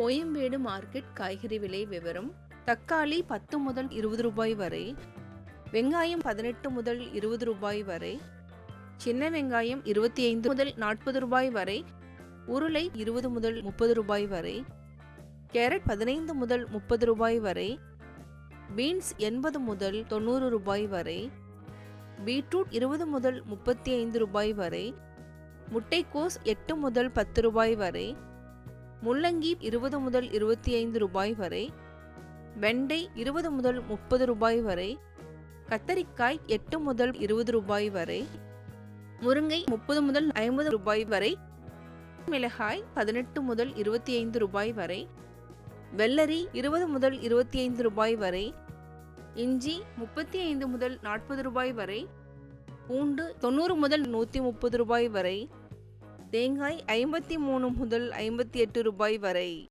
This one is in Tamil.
கோயம்பேடு மார்க்கெட் காய்கறி விலை விவரம் தக்காளி பத்து முதல் இருபது ரூபாய் வரை வெங்காயம் பதினெட்டு முதல் இருபது ரூபாய் வரை சின்ன வெங்காயம் இருபத்தி ஐந்து முதல் நாற்பது ரூபாய் வரை உருளை இருபது முதல் முப்பது ரூபாய் வரை கேரட் பதினைந்து முதல் முப்பது ரூபாய் வரை பீன்ஸ் எண்பது முதல் தொண்ணூறு ரூபாய் வரை பீட்ரூட் இருபது முதல் முப்பத்தி ஐந்து ரூபாய் வரை முட்டைக்கோஸ் எட்டு முதல் பத்து ரூபாய் வரை முள்ளங்கி இருபது முதல் இருபத்தி ஐந்து ரூபாய் வரை வெண்டை இருபது முதல் முப்பது ரூபாய் வரை கத்தரிக்காய் எட்டு முதல் இருபது ரூபாய் வரை முருங்கை முப்பது முதல் ஐம்பது ரூபாய் வரை மிளகாய் பதினெட்டு முதல் இருபத்தி ஐந்து ரூபாய் வரை வெள்ளரி இருபது முதல் இருபத்தி ஐந்து ரூபாய் வரை இஞ்சி முப்பத்தி ஐந்து முதல் நாற்பது ரூபாய் வரை பூண்டு தொண்ணூறு முதல் நூற்றி முப்பது ரூபாய் வரை தேங்காய் ஐம்பத்தி மூணு முதல் ஐம்பத்தி எட்டு ரூபாய் வரை.